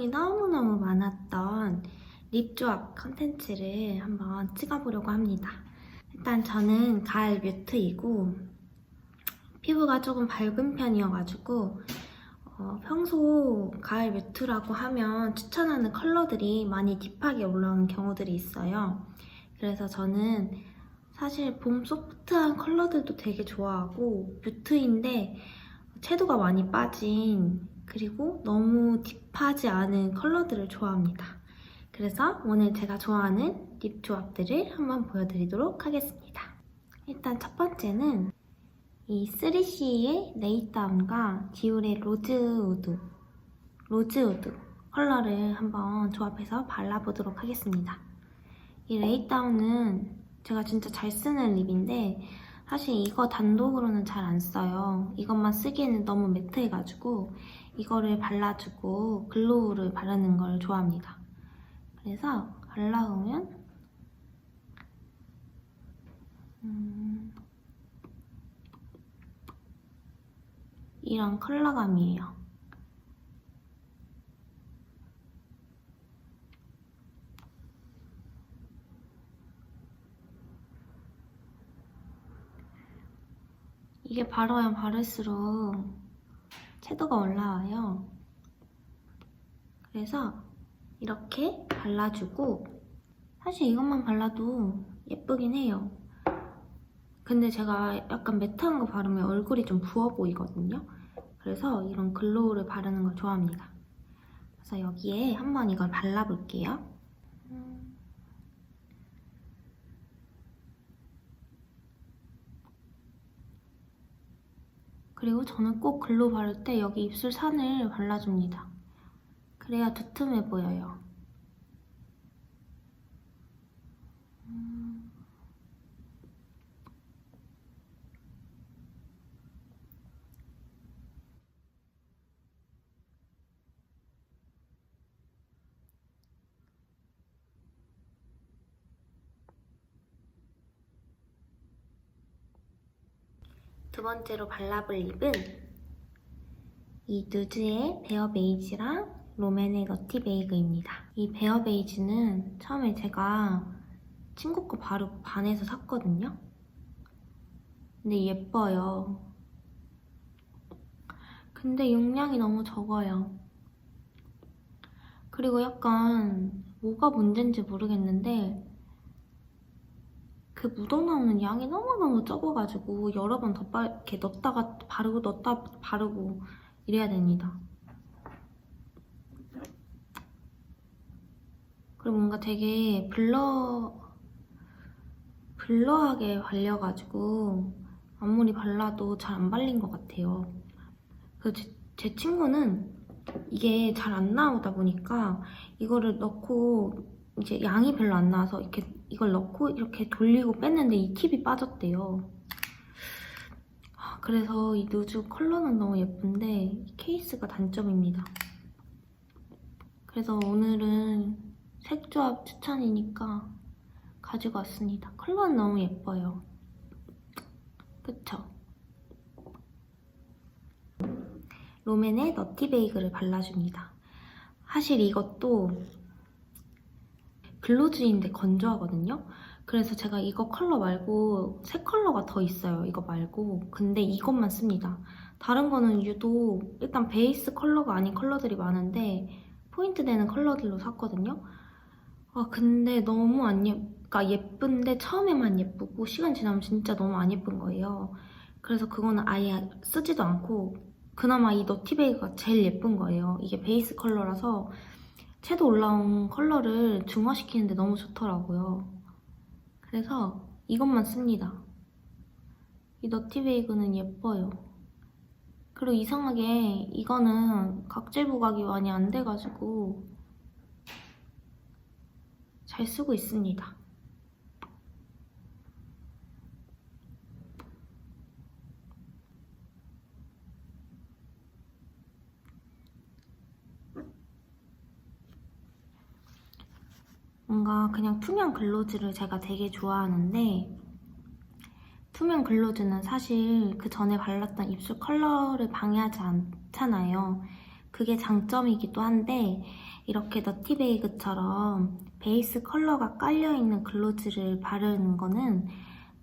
요청이 너무너무 많았던 립 조합 컨텐츠를 한번 찍어보려고 합니다. 일단 저는 가을 뮤트이고 피부가 조금 밝은 편이어가지고 어, 평소 가을 뮤트라고 하면 추천하는 컬러들이 많이 딥하게 올라오는 경우들이 있어요. 그래서 저는 사실 봄 소프트한 컬러들도 되게 좋아하고 뮤트인데 채도가 많이 빠진 그리고 너무 딥하지 않은 컬러들을 좋아합니다. 그래서 오늘 제가 좋아하는 립 조합들을 한번 보여드리도록 하겠습니다. 일단 첫 번째는 이 3CE의 레이다운과 디올의 로즈우드, 로즈우드 컬러를 한번 조합해서 발라보도록 하겠습니다. 이 레이다운은 제가 진짜 잘 쓰는 립인데 사실 이거 단독으로는 잘 안 써요. 이것만 쓰기에는 너무 매트해가지고 이거를 발라주고 글로우를 바르는 걸 좋아합니다. 그래서 발라오면 음, 이런 컬러감이에요. 이게 바르면 바를수록 채도가 올라와요. 그래서 이렇게 발라주고 사실 이것만 발라도 예쁘긴 해요. 근데 제가 약간 매트한 거 바르면 얼굴이 좀 부어 보이거든요. 그래서 이런 글로우를 바르는 걸 좋아합니다. 그래서 여기에 한번 이걸 발라볼게요. 음. 그리고 저는 꼭 글로우 바를 때 여기 입술 산을 발라줍니다. 그래야 두툼해 보여요. 두 번째로 발라볼 립은 이 누즈의 베어 베이지랑 롬앤의 너티 베이그입니다. 이 베어 베이지는 처음에 제가 친구 거 바르고 반해서 샀거든요. 근데 예뻐요. 근데 용량이 너무 적어요. 그리고 약간 뭐가 문제인지 모르겠는데 그 묻어나오는 양이 너무너무 적어가지고 여러 번더 이렇게 넣었다가 바르고 넣었다 바르고 이래야 됩니다. 그리고 뭔가 되게 블러 블러하게 발려가지고 아무리 발라도 잘 안 발린 것 같아요. 그래서 제, 제 친구는 이게 잘 안 나오다 보니까 이거를 넣고 이제 양이 별로 안 나와서 이렇게 이걸 넣고 이렇게 돌리고 뺐는데 이 팁이 빠졌대요. 아, 그래서 이 누즈 컬러는 너무 예쁜데 케이스가 단점입니다. 그래서 오늘은 색 조합 추천이니까 가지고 왔습니다. 컬러는 너무 예뻐요. 그쵸? 롬앤의 너티 베이글을 발라줍니다. 사실 이것도 글로즈인데 건조하거든요. 그래서 제가 이거 컬러 말고 새 컬러가 더 있어요. 이거 말고. 근데 이것만 씁니다. 다른 거는 유독 일단 베이스 컬러가 아닌 컬러들이 많은데 포인트 되는 컬러들로 샀거든요. 아 근데 너무 안 예, 그러니까 예쁜데 처음에만 예쁘고 시간 지나면 진짜 너무 안 예쁜 거예요. 그래서 그거는 아예 쓰지도 않고 그나마 이 너티베이가 제일 예쁜 거예요. 이게 베이스 컬러라서 채도 올라온 컬러를 중화시키는데 너무 좋더라고요. 그래서 이것만 씁니다. 이 너티베이그는 예뻐요. 그리고 이상하게 이거는 각질 부각이 많이 안 돼가지고 잘 쓰고 있습니다. 뭔가 그냥 투명 글로즈를 제가 되게 좋아하는데 투명 글로즈는 사실 그 전에 발랐던 입술 컬러를 방해하지 않잖아요. 그 그게 장점이기도 한데 이렇게 너티베이그처럼 베이스 컬러가 깔려있는 글로즈를 바르는 거는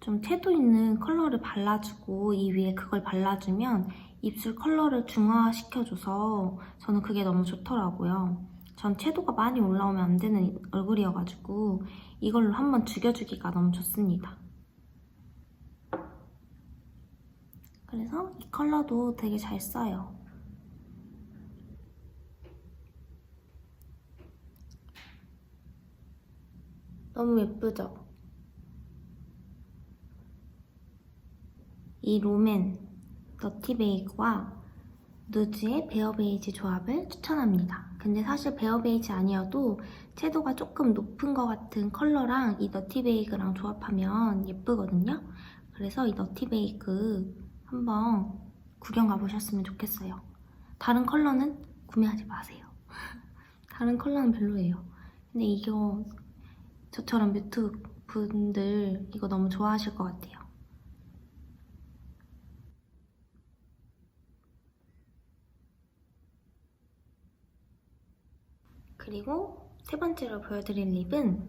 좀 채도 있는 컬러를 발라주고 이 위에 그걸 발라주면 입술 컬러를 중화시켜줘서 저는 그게 너무 좋더라고요. 전 채도가 많이 올라오면 안 되는 얼굴이어가지고 이걸로 한번 죽여주기가 너무 좋습니다. 그래서 이 컬러도 되게 잘 써요. 너무 예쁘죠? 이 롬앤 너티베이크와 누즈의 베어 베이지 조합을 추천합니다. 근데 사실 베어 베이지 아니어도 채도가 조금 높은 것 같은 컬러랑 이 너티 베이크랑 조합하면 예쁘거든요. 그래서 이 너티 베이크 한번 구경 가보셨으면 좋겠어요. 다른 컬러는 구매하지 마세요. 다른 컬러는 별로예요. 근데 이거 저처럼 뮤트 분들 이거 너무 좋아하실 것 같아요. 그리고 세 번째로 보여드릴 립은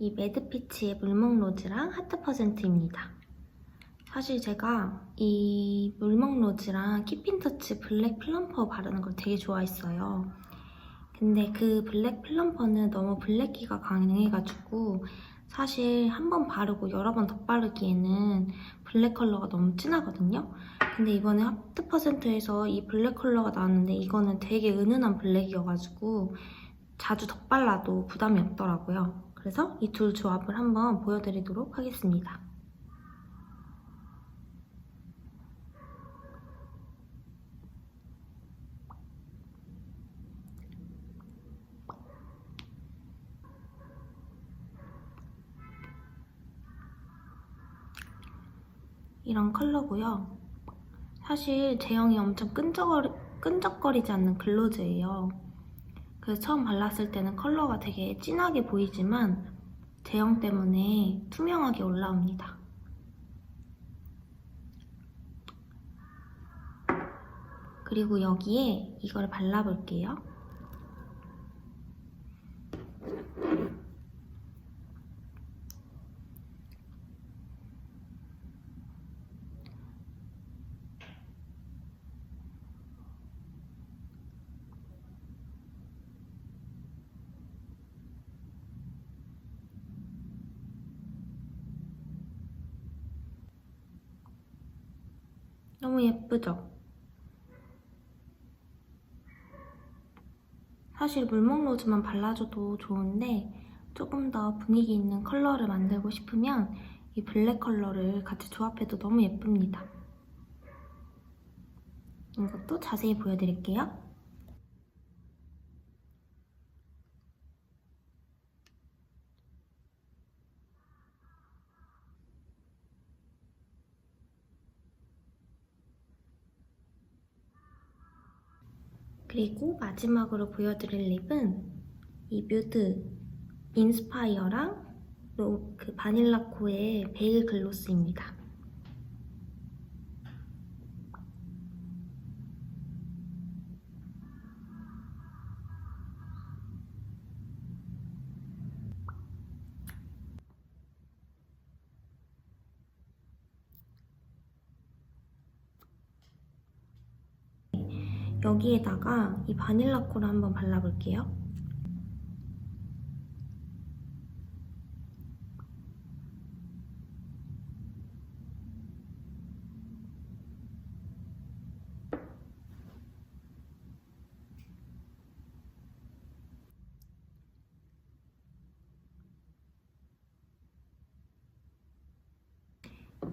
이 매드피치의 물먹 로즈랑 하트 퍼센트입니다. 사실 제가 이 물먹 로즈랑 키핀터치 블랙 플럼퍼 바르는 걸 되게 좋아했어요. 근데 그 블랙 플럼퍼는 너무 블랙기가 강해가지고 사실 한 번 바르고 여러 번 덧바르기에는 블랙 컬러가 너무 진하거든요. 근데 이번에 하트 퍼센트에서 이 블랙 컬러가 나왔는데 이거는 되게 은은한 블랙이어가지고 자주 덧발라도 부담이 없더라고요. 그래서 이 둘 조합을 한번 보여드리도록 하겠습니다. 이런 컬러고요. 사실 제형이 엄청 끈적거리, 끈적거리지 않는 글로즈예요. 그래서 처음 발랐을 때는 컬러가 되게 진하게 보이지만 제형 때문에 투명하게 올라옵니다. 그리고 여기에 이걸 발라볼게요. 너무 예쁘죠? 사실 물먹 로즈만 발라줘도 좋은데 조금 더 분위기 있는 컬러를 만들고 싶으면 이 블랙 컬러를 같이 조합해도 너무 예쁩니다. 이것도 자세히 보여드릴게요. 그리고 마지막으로 보여드릴 립은 이 뮤드 인스파이어랑 로- 그 바닐라코의 베일 글로스입니다. 여기에다가 이 바닐라 코를 한번 발라볼게요.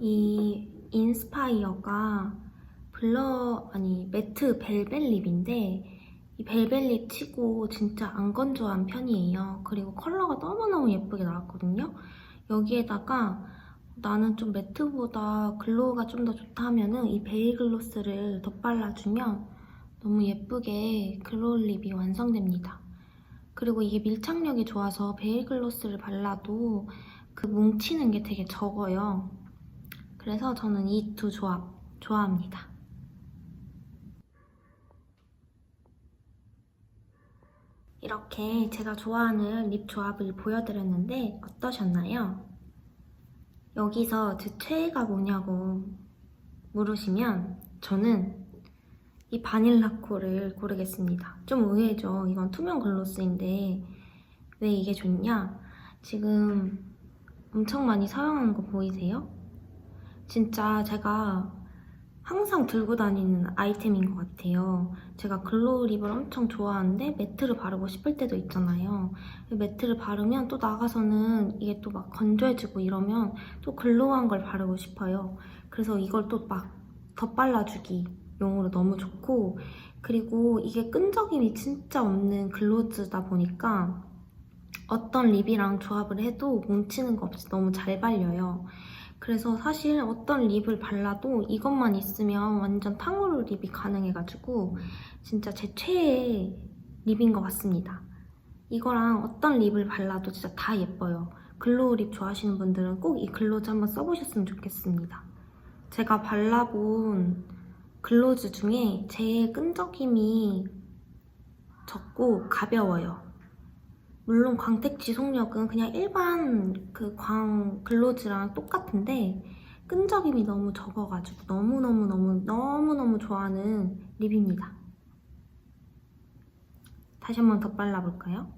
이 인스파이어가 블러 아니 매트 벨벳 립인데 이 벨벳 립 치고 진짜 안 건조한 편이에요. 그리고 컬러가 너무너무 예쁘게 나왔거든요. 여기에다가 나는 좀 매트보다 글로우가 좀 더 좋다 하면은 이 베일 글로스를 덧발라주면 너무 예쁘게 글로우 립이 완성됩니다. 그리고 이게 밀착력이 좋아서 베일 글로스를 발라도 그 뭉치는 게 되게 적어요. 그래서 저는 이 두 조합 좋아합니다. 이렇게 제가 좋아하는 립 조합을 보여드렸는데 어떠셨나요? 여기서 제 최애가 뭐냐고 물으시면 저는 이 바닐라 코를 고르겠습니다. 좀 의외죠. 이건 투명 글로스인데 왜 이게 좋냐? 지금 엄청 많이 사용하는 거 보이세요? 진짜 제가 항상 들고 다니는 아이템인 것 같아요. 제가 글로우 립을 엄청 좋아하는데 매트를 바르고 싶을 때도 있잖아요. 매트를 바르면 또 나가서는 이게 또 막 건조해지고 이러면 또 글로우한 걸 바르고 싶어요. 그래서 이걸 또 막 덧발라주기 용으로 너무 좋고 그리고 이게 끈적임이 진짜 없는 글로즈다 보니까 어떤 립이랑 조합을 해도 뭉치는 거 없이 너무 잘 발려요. 그래서 사실 어떤 립을 발라도 이것만 있으면 완전 탕후루 립이 가능해가지고 진짜 제 최애 립인 것 같습니다. 이거랑 어떤 립을 발라도 진짜 다 예뻐요. 글로우 립 좋아하시는 분들은 꼭 이 글로즈 한번 써보셨으면 좋겠습니다. 제가 발라본 글로즈 중에 제일 끈적임이 적고 가벼워요. 물론 광택 지속력은 그냥 일반 그 광 글로즈랑 똑같은데 끈적임이 너무 적어가지고 너무너무너무 너무너무 좋아하는 립입니다. 다시 한 번 더 발라볼까요?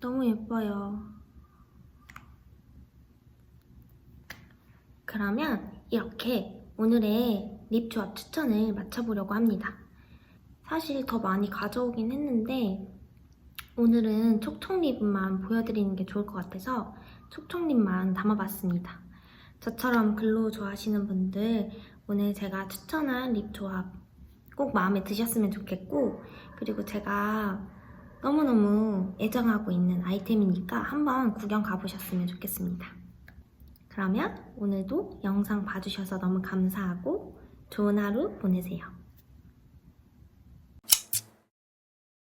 너무 예뻐요. 그러면 이렇게 오늘의 립 조합 추천을 마쳐보려고 합니다. 사실 더 많이 가져오긴 했는데 오늘은 촉촉 립만 보여드리는 게 좋을 것 같아서 촉촉 립만 담아봤습니다. 저처럼 글로우 좋아하시는 분들 오늘 제가 추천한 립 조합 꼭 마음에 드셨으면 좋겠고 그리고 제가 너무너무 애정하고 있는 아이템이니까 한번 구경 가보셨으면 좋겠습니다. 그러면 오늘도 영상 봐주셔서 너무 감사하고 좋은 하루 보내세요.